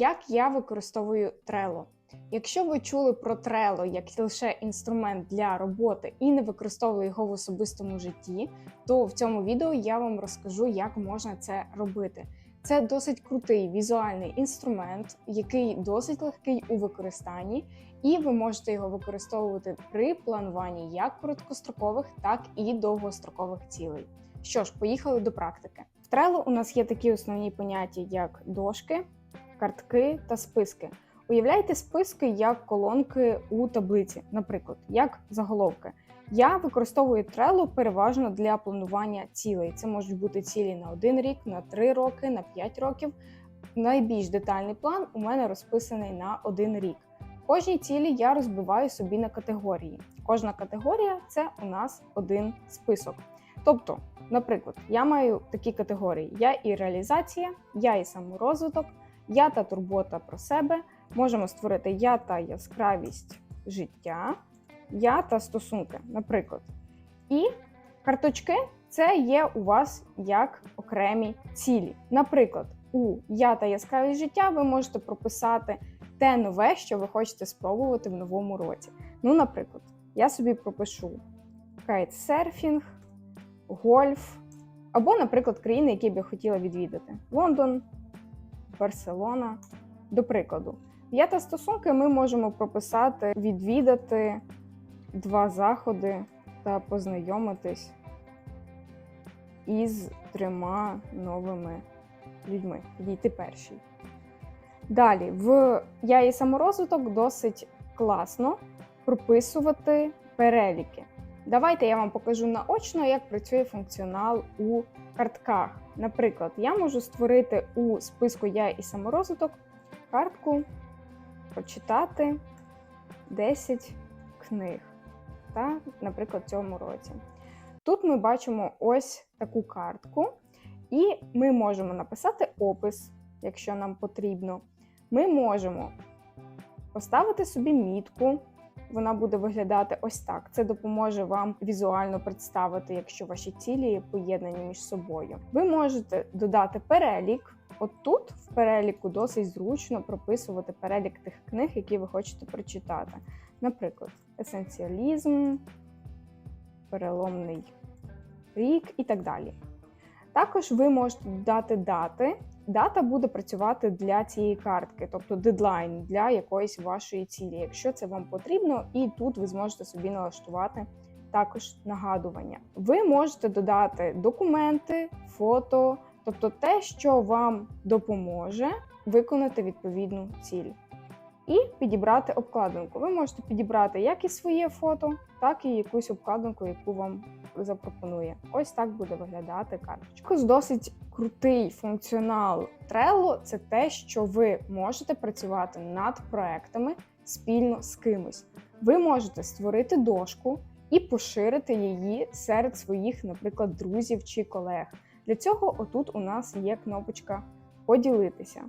Як я використовую Trello? Якщо ви чули про Trello як лише інструмент для роботи і не використовували його в особистому житті, то в цьому відео я вам розкажу, як можна це робити. Це досить крутий візуальний інструмент, який досить легкий у використанні, і ви можете його використовувати при плануванні як короткострокових, так і довгострокових цілей. Що ж, поїхали до практики. В Trello у нас є такі основні поняття, як дошки, картки та списки. Уявляйте списки як колонки у таблиці, наприклад, як заголовки. Я використовую Trello переважно для планування цілей. Це можуть бути цілі на один рік, на три роки, на п'ять років. Найбільш детальний план у мене розписаний на один рік. Кожній цілі я розбиваю собі на категорії. Кожна категорія це у нас один список. Тобто, наприклад, я маю такі категорії: я і реалізація, я і саморозвиток, я та турбота про себе. Можемо створити я та яскравість життя, я та стосунки, наприклад. І карточки це є у вас як окремі цілі. Наприклад, у я та яскравість життя ви можете прописати те нове, що ви хочете спробувати в новому році. Ну, наприклад, я собі пропишу кайтсерфінг, гольф, або, наприклад, країни, які б я хотіла відвідати: Лондон, Барселона. До прикладу, я та стосунки ми можемо прописати, відвідати два заходи та познайомитись із трьома новими людьми. Підійти перший. Далі, в я і саморозвиток досить класно прописувати переліки. Давайте я вам покажу наочно, як працює функціонал у картках. Наприклад, я можу створити у списку Я і саморозвиток картку, прочитати 10 книг, та, наприклад, в цьому році. Тут ми бачимо ось таку картку, і ми можемо написати опис, якщо нам потрібно. Ми можемо поставити собі мітку. Вона буде виглядати ось так. Це допоможе вам візуально представити, якщо ваші цілі поєднані між собою. Ви можете додати перелік. От тут в переліку досить зручно прописувати перелік тих книг, які ви хочете прочитати. Наприклад, есенціалізм, переломний рік і так далі. Також ви можете додати дати. Дата буде працювати для цієї картки, тобто дедлайн для якоїсь вашої цілі, якщо це вам потрібно, і тут ви зможете собі налаштувати також нагадування. Ви можете додати документи, фото, тобто те, що вам допоможе виконати відповідну ціль. І підібрати обкладинку. Ви можете підібрати як і своє фото, так і якусь обкладинку, яку вам запропонує. Ось так буде виглядати карточка. Досить крутий функціонал Trello – це те, що ви можете працювати над проектами спільно з кимось. Ви можете створити дошку і поширити її серед своїх, наприклад, друзів чи колег. Для цього отут у нас є кнопочка Поділитися.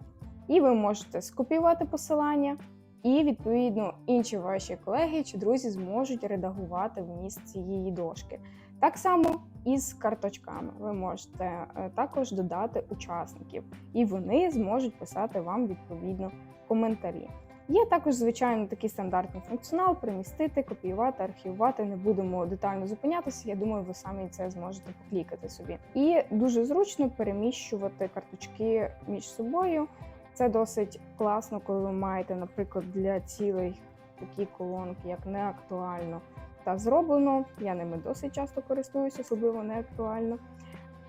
І ви можете скопіювати посилання, і, відповідно, інші ваші колеги чи друзі зможуть редагувати вміст цієї дошки. Так само і з карточками. Ви можете е, також додати учасників, і вони зможуть писати вам відповідно коментарі. Є також, звичайно, такий стандартний функціонал: примістити, копіювати, архівувати. Не будемо детально зупинятися. Я думаю, ви самі це зможете поклікати собі. І дуже зручно переміщувати карточки між собою. Це досить класно, коли ви маєте, наприклад, для цілей такі колонки, як неактуально та зроблено. Я ними досить часто користуюся, особливо неактуально.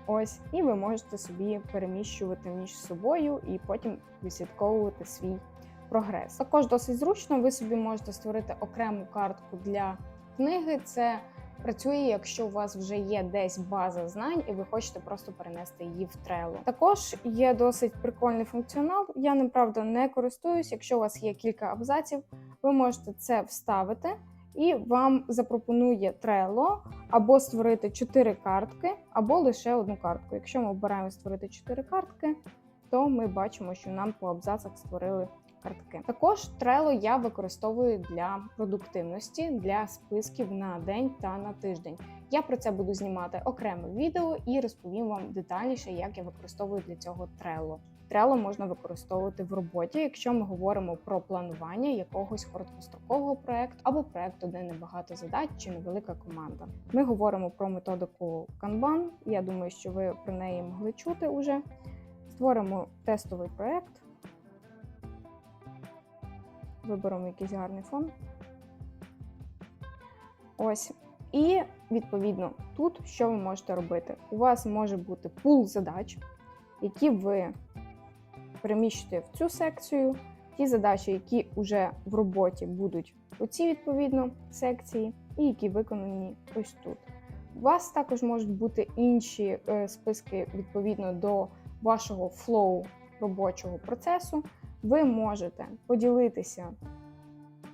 Ось, і ви можете собі переміщувати між собою і потім відслідковувати свій прогрес. Також досить зручно, ви собі можете створити окрему картку для книги. Це працює, якщо у вас вже є десь база знань, і ви хочете просто перенести її в Trello. Також є досить прикольний функціонал. Я ним правда не користуюсь. Якщо у вас є кілька абзаців, ви можете це вставити. І вам запропонує Trello або створити 4 картки, або лише одну картку. Якщо ми обираємо створити 4 картки, то ми бачимо, що нам по абзацах створили картки. Також Trello я використовую для продуктивності, для списків на день та на тиждень. Я про це буду знімати окреме відео і розповім вам детальніше, як я використовую для цього Trello. Trello можна використовувати в роботі, якщо ми говоримо про планування якогось короткострокового проекту або проекту, де небагато задач чи невелика команда. Ми говоримо про методику Kanban. Я думаю, що ви про неї могли чути уже. Створимо тестовий проект. Виберемо якийсь гарний фон. Ось. І відповідно тут що ви можете робити? У вас може бути пул задач, які ви переміщуєте в цю секцію. Ті задачі, які вже в роботі будуть у цій відповідно секції, і які виконані ось тут. У вас також можуть бути інші е, списки відповідно до вашого флоу робочого процесу. Ви можете поділитися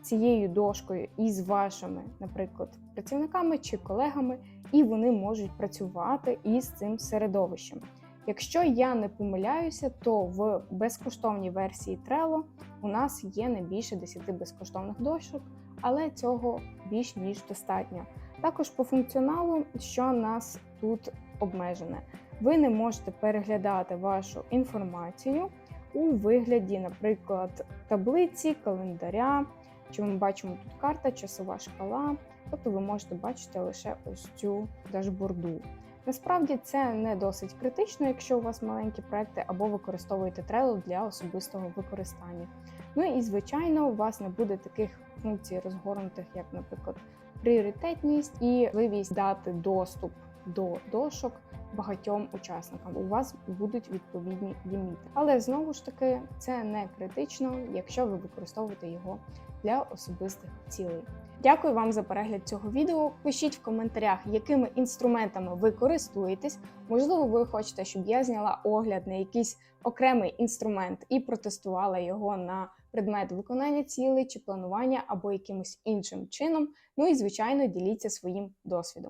цією дошкою із вашими, наприклад, працівниками чи колегами, і вони можуть працювати із цим середовищем. Якщо я не помиляюся, то в безкоштовній версії Trello у нас є не більше 10 безкоштовних дошок, але цього більш ніж достатньо. Також по функціоналу, що нас тут обмежене, ви не можете переглядати вашу інформацію у вигляді, наприклад, таблиці, календаря. Чи ми бачимо тут карта, часова шкала, тобто ви можете бачити лише ось цю дашборду. Насправді це не досить критично, якщо у вас маленькі проекти або використовуєте Trello для особистого використання. Ну і звичайно, у вас не буде таких функцій розгорнутих, як, наприклад, пріоритетність і можливість дати доступ до дошок багатьом учасникам. У вас будуть відповідні ліміти. Але знову ж таки, це не критично, якщо ви використовуєте його для особистих цілей. Дякую вам за перегляд цього відео. Пишіть в коментарях, якими інструментами ви користуєтесь. Можливо, ви хочете, щоб я зняла огляд на якийсь окремий інструмент і протестувала його на предмет виконання цілей чи планування або якимось іншим чином. Ну і звичайно, діліться своїм досвідом.